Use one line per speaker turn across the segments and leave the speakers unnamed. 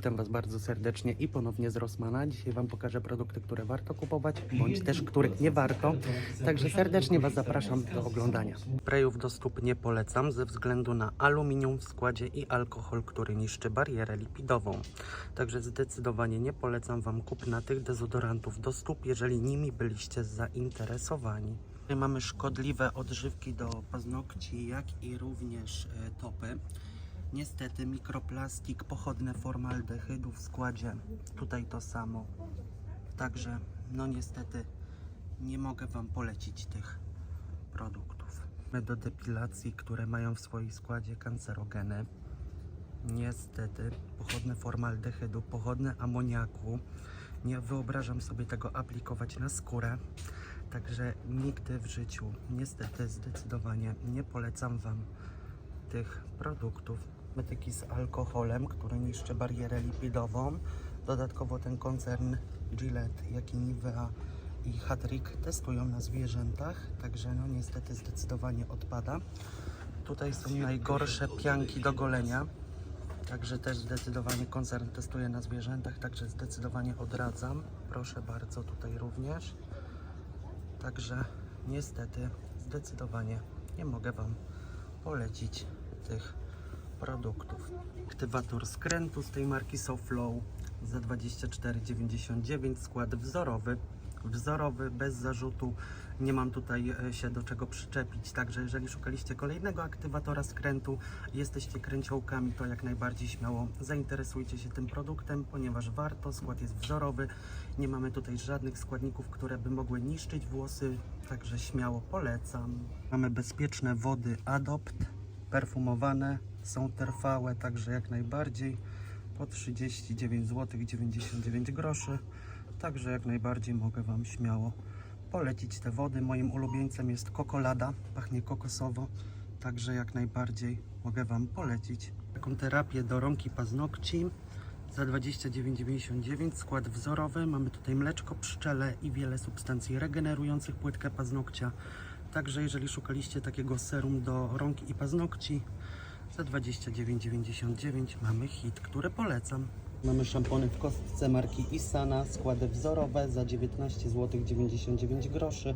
Witam Was bardzo serdecznie i ponownie z Rossmana. Dzisiaj Wam pokażę produkty, które warto kupować, bądź też których nie warto. Także serdecznie Was zapraszam do oglądania. Sprayów do stóp nie polecam ze względu na aluminium w składzie i alkohol, który niszczy barierę lipidową. Także zdecydowanie nie polecam Wam kupna tych dezodorantów do stóp, jeżeli nimi byliście zainteresowani. Tutaj Mamy szkodliwe odżywki do paznokci, jak i również e, topy. Niestety mikroplastik, pochodne formaldehydu w składzie. Tutaj to samo. Także no niestety nie mogę Wam polecić tych produktów. Do depilacji, które mają w swoim składzie kancerogeny. Niestety pochodne formaldehydu, pochodne amoniaku. Nie wyobrażam sobie tego aplikować na skórę. Także nigdy w życiu, niestety, zdecydowanie nie polecam Wam tych produktów. Metyki z alkoholem, który niszczy barierę lipidową. Dodatkowo ten koncern Gillette, jak i Nivea i Hattrick testują na zwierzętach, także no niestety zdecydowanie odpada. Tutaj są najgorsze pianki do golenia, także też zdecydowanie koncern testuje na zwierzętach, także zdecydowanie odradzam. Proszę bardzo, tutaj również. Także niestety zdecydowanie nie mogę Wam polecić tych produktów. Aktywator skrętu z tej marki SoFlow za 24,99 skład wzorowy. Wzorowy, bez zarzutu. Nie mam tutaj e, się do czego przyczepić. Także jeżeli szukaliście kolejnego aktywatora skrętu, jesteście kręciołkami, to jak najbardziej śmiało zainteresujcie się tym produktem, ponieważ warto. Skład jest wzorowy. Nie mamy tutaj żadnych składników, które by mogły niszczyć włosy, także śmiało polecam. Mamy bezpieczne wody Adopt, perfumowane, są trwałe, także jak najbardziej po 39 zł 99 groszy. Także jak najbardziej mogę Wam śmiało polecić te wody. Moim ulubieńcem jest kokolada, pachnie kokosowo, także jak najbardziej mogę Wam polecić. Taką terapię do rąk i paznokci za 29,99 skład wzorowy. Mamy tutaj mleczko, pszczele i wiele substancji regenerujących płytkę paznokcia. Także jeżeli szukaliście takiego serum do rąk i paznokci, za 29,99 mamy hit, który polecam. Mamy szampony w kostce marki Isana, składy wzorowe za 19 zł 99 groszy.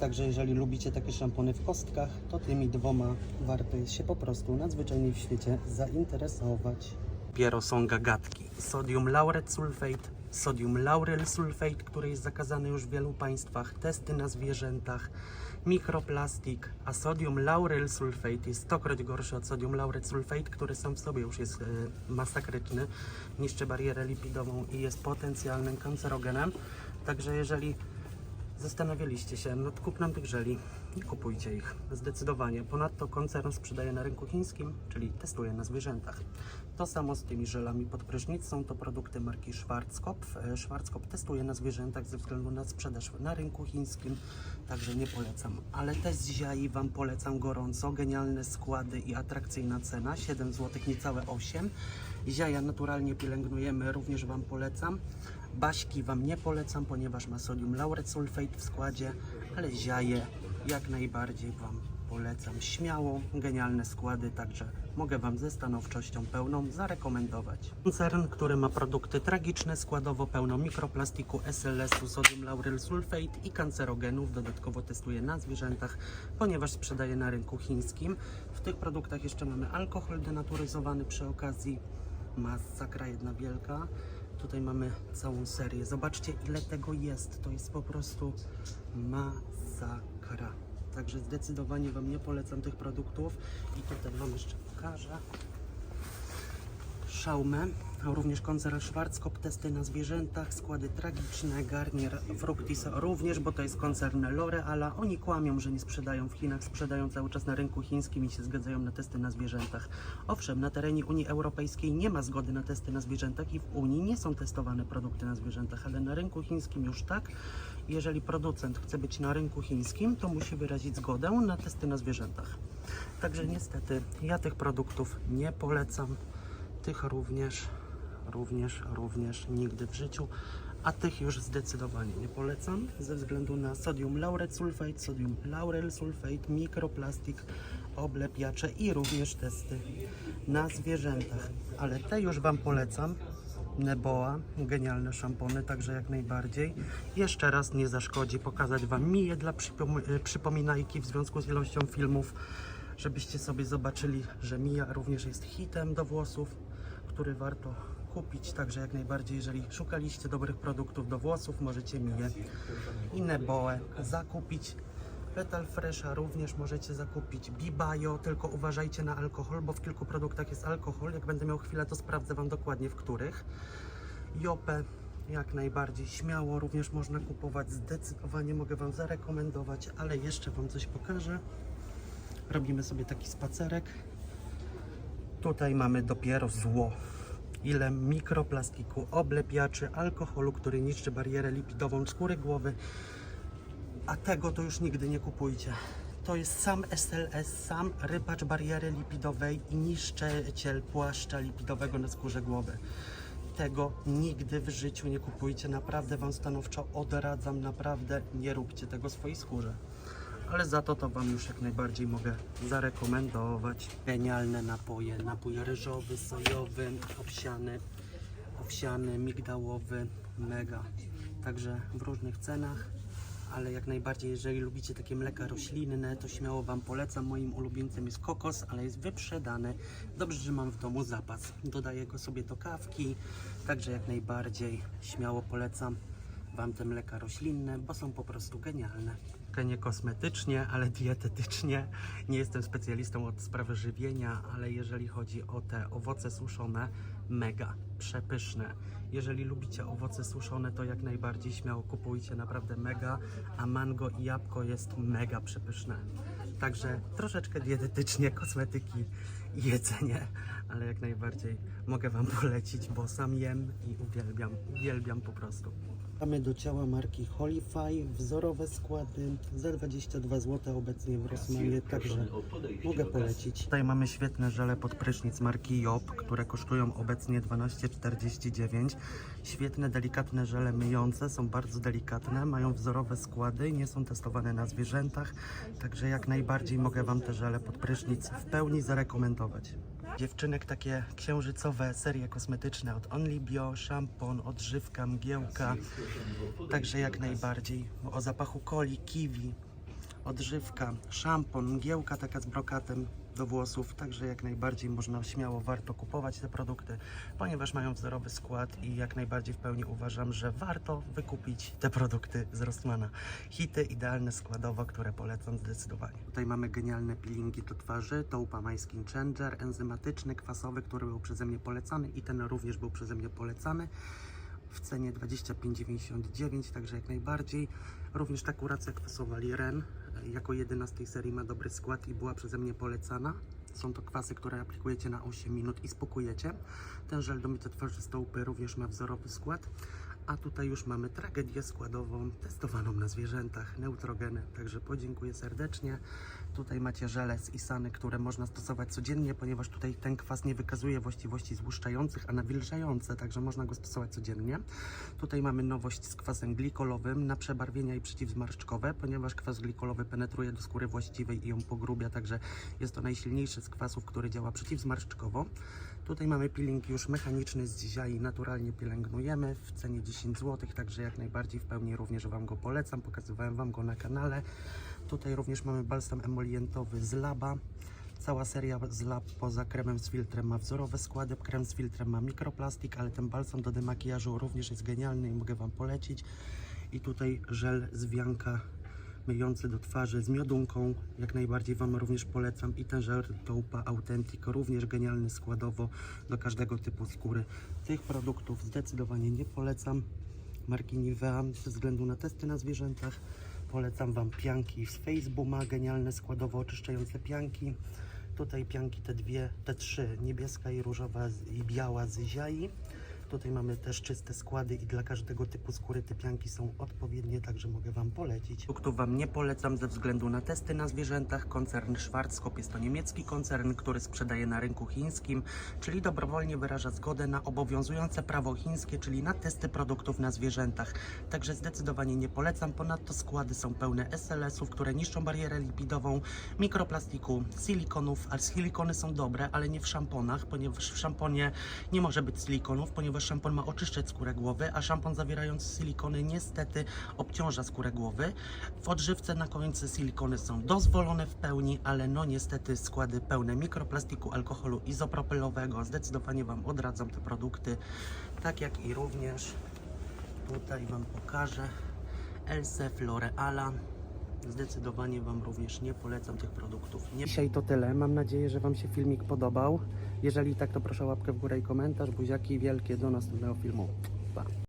Także jeżeli lubicie takie szampony w kostkach, to tymi dwoma warto jest się po prostu nadzwyczajnie w świecie zainteresować. Dopiero są gagatki. Sodium lauret sulfate, sodium lauryl sulfate, który jest zakazany już w wielu państwach, testy na zwierzętach, mikroplastik, a sodium lauryl sulfate jest stokroć gorszy od sodium lauret sulfate, który sam w sobie już jest e, masakryczny, niszczy barierę lipidową i jest potencjalnym kancerogenem. Także jeżeli Zastanawialiście się nad kupnem tych żeli. Kupujcie ich. Zdecydowanie. Ponadto koncern sprzedaje na rynku chińskim, czyli testuje na zwierzętach. To samo z tymi żelami pod prysznic. Są to produkty marki Schwarzkopf. E, Schwarzkopf testuje na zwierzętach ze względu na sprzedaż na rynku chińskim, także nie polecam. Ale te z ziai Wam polecam gorąco. Genialne składy i atrakcyjna cena. 7 zł, niecałe 8. Ziaja naturalnie pielęgnujemy, również Wam polecam. Baśki Wam nie polecam, ponieważ ma sodium lauret sulfate w składzie, ale ziaje jak najbardziej Wam polecam. Śmiało, genialne składy, także mogę Wam ze stanowczością pełną zarekomendować. Koncern, który ma produkty tragiczne, składowo pełno mikroplastiku, SLS-u, sodium lauryl sulfate i kancerogenów, dodatkowo testuje na zwierzętach, ponieważ sprzedaje na rynku chińskim. W tych produktach jeszcze mamy alkohol denaturyzowany przy okazji, masakra jedna wielka. Tutaj mamy całą serię. Zobaczcie, ile tego jest. To jest po prostu masakra. Także zdecydowanie Wam nie polecam tych produktów. I tutaj Wam jeszcze pokażę. Szaumę, również koncern Schwarzkopf, testy na zwierzętach, składy tragiczne, Garnier, Fructis również, bo to jest koncern L'Oreala. Oni kłamią, że nie sprzedają w Chinach, sprzedają cały czas na rynku chińskim i się zgadzają na testy na zwierzętach. Owszem, na terenie Unii Europejskiej nie ma zgody na testy na zwierzętach i w Unii nie są testowane produkty na zwierzętach, ale na rynku chińskim już tak. Jeżeli producent chce być na rynku chińskim, to musi wyrazić zgodę na testy na zwierzętach. Także niestety ja tych produktów nie polecam tych również, również, również nigdy w życiu, a tych już zdecydowanie nie polecam ze względu na sodium lauret sulfate, sodium lauryl sulfate, mikroplastik, oblepiacze i również testy na zwierzętach. Ale te już Wam polecam, Neboa, genialne szampony, także jak najbardziej. Jeszcze raz nie zaszkodzi pokazać Wam Miję dla przypom- y, przypominajki w związku z ilością filmów, żebyście sobie zobaczyli, że Mija również jest hitem do włosów, który warto kupić, także jak najbardziej, jeżeli szukaliście dobrych produktów do włosów, możecie Miję i Neboę zakupić. Petal Fresha również możecie zakupić. Bibayo, tylko uważajcie na alkohol, bo w kilku produktach jest alkohol. Jak będę miał chwilę, to sprawdzę Wam dokładnie w których. Jopę jak najbardziej śmiało również można kupować. Zdecydowanie mogę Wam zarekomendować, ale jeszcze Wam coś pokażę. Robimy sobie taki spacerek. Tutaj mamy dopiero zło. Ile mikroplastiku, oblepiaczy, alkoholu, który niszczy barierę lipidową skóry głowy, a tego to już nigdy nie kupujcie. To jest sam SLS, sam rybacz bariery lipidowej i niszczyciel płaszcza lipidowego na skórze głowy. Tego nigdy w życiu nie kupujcie. Naprawdę Wam stanowczo odradzam. Naprawdę nie róbcie tego swojej skórze. Ale za to to Wam już jak najbardziej mogę zarekomendować. Genialne napoje. Napój ryżowy, sojowy, owsiany, owsiany, migdałowy. Mega. Także w różnych cenach ale jak najbardziej, jeżeli lubicie takie mleka roślinne, to śmiało Wam polecam. Moim ulubieńcem jest kokos, ale jest wyprzedany. Dobrze, że mam w domu zapas. Dodaję go sobie do kawki, także jak najbardziej śmiało polecam Wam te mleka roślinne, bo są po prostu genialne. Nie kosmetycznie, ale dietetycznie. Nie jestem specjalistą od sprawy żywienia, ale jeżeli chodzi o te owoce suszone, mega przepyszne. Jeżeli lubicie owoce suszone, to jak najbardziej śmiało kupujcie, naprawdę mega, a mango i jabłko jest mega przepyszne. Także troszeczkę dietetycznie, kosmetyki jedzenie, ale jak najbardziej mogę Wam polecić, bo sam jem i uwielbiam, uwielbiam po prostu. Mamy do ciała marki Holify, wzorowe składy za 22 zł obecnie w Rossmanie, także mogę polecić. Tutaj mamy świetne żele pod prysznic marki Job, które kosztują obecnie 12,49. Świetne, delikatne żele myjące, są bardzo delikatne, mają wzorowe składy, nie są testowane na zwierzętach, także jak najbardziej mogę Wam te żele pod prysznic w pełni zarekomendować. Dziewczynek takie księżycowe serie kosmetyczne od Only Bio, szampon, odżywka, mgiełka, także jak najbardziej. O zapachu coli, kiwi, odżywka, szampon, mgiełka taka z brokatem do włosów, także jak najbardziej można śmiało warto kupować te produkty, ponieważ mają wzorowy skład i jak najbardziej w pełni uważam, że warto wykupić te produkty z Rossmana. Hity idealne składowo, które polecam zdecydowanie. Tutaj mamy genialne peelingi do twarzy, to Upama Skin Changer, enzymatyczny, kwasowy, który był przeze mnie polecany i ten również był przeze mnie polecany w cenie 25,99, także jak najbardziej. Również ta kuracja kwasowa Liren e, jako jedyna z tej serii ma dobry skład i była przeze mnie polecana. Są to kwasy, które aplikujecie na 8 minut i spokujecie. Ten żel do mycia twarzy stołpy również ma wzorowy skład. A tutaj już mamy tragedię składową testowaną na zwierzętach, neutrogeny, także podziękuję serdecznie. Tutaj macie żele z Isany, które można stosować codziennie, ponieważ tutaj ten kwas nie wykazuje właściwości złuszczających, a nawilżające, także można go stosować codziennie. Tutaj mamy nowość z kwasem glikolowym na przebarwienia i przeciwzmarszczkowe, ponieważ kwas glikolowy penetruje do skóry właściwej i ją pogrubia, także jest to najsilniejszy z kwasów, który działa przeciwzmarszczkowo. Tutaj mamy peeling już mechaniczny z ziai, naturalnie pielęgnujemy w cenie 10 zł, także jak najbardziej w pełni również Wam go polecam, pokazywałem Wam go na kanale. Tutaj również mamy balsam emolientowy z Laba. Cała seria z Lab poza kremem z filtrem ma wzorowe składy, krem z filtrem ma mikroplastik, ale ten balsam do demakijażu również jest genialny i mogę Wam polecić. I tutaj żel z wianka myjący do twarzy z miodunką, jak najbardziej Wam również polecam i ten żel Toupa Authentico, również genialny składowo do każdego typu skóry. Tych produktów zdecydowanie nie polecam marki Nivea ze względu na testy na zwierzętach. Polecam Wam pianki z Facebooka, genialne składowo oczyszczające pianki. Tutaj pianki te dwie, te trzy, niebieska i różowa i biała z ziai. Tutaj mamy też czyste składy i dla każdego typu skóry te pianki są odpowiednie, także mogę Wam polecić. Produktów Wam nie polecam ze względu na testy na zwierzętach. Koncern Schwarzkopf jest to niemiecki koncern, który sprzedaje na rynku chińskim, czyli dobrowolnie wyraża zgodę na obowiązujące prawo chińskie, czyli na testy produktów na zwierzętach. Także zdecydowanie nie polecam. Ponadto składy są pełne SLS-ów, które niszczą barierę lipidową, mikroplastiku, silikonów, ale silikony są dobre, ale nie w szamponach, ponieważ w szamponie nie może być silikonów, ponieważ szampon ma oczyszczać skórę głowy, a szampon zawierający silikony niestety obciąża skórę głowy. W odżywce na końcu silikony są dozwolone w pełni, ale no niestety składy pełne mikroplastiku, alkoholu izopropylowego. Zdecydowanie Wam odradzam te produkty, tak jak i również tutaj Wam pokażę Else Floreala. Zdecydowanie Wam również nie polecam tych produktów. Nie... Dzisiaj to tyle. Mam nadzieję, że Wam się filmik podobał. Jeżeli tak, to proszę łapkę w górę i komentarz. Buziaki wielkie do następnego filmu. Pa.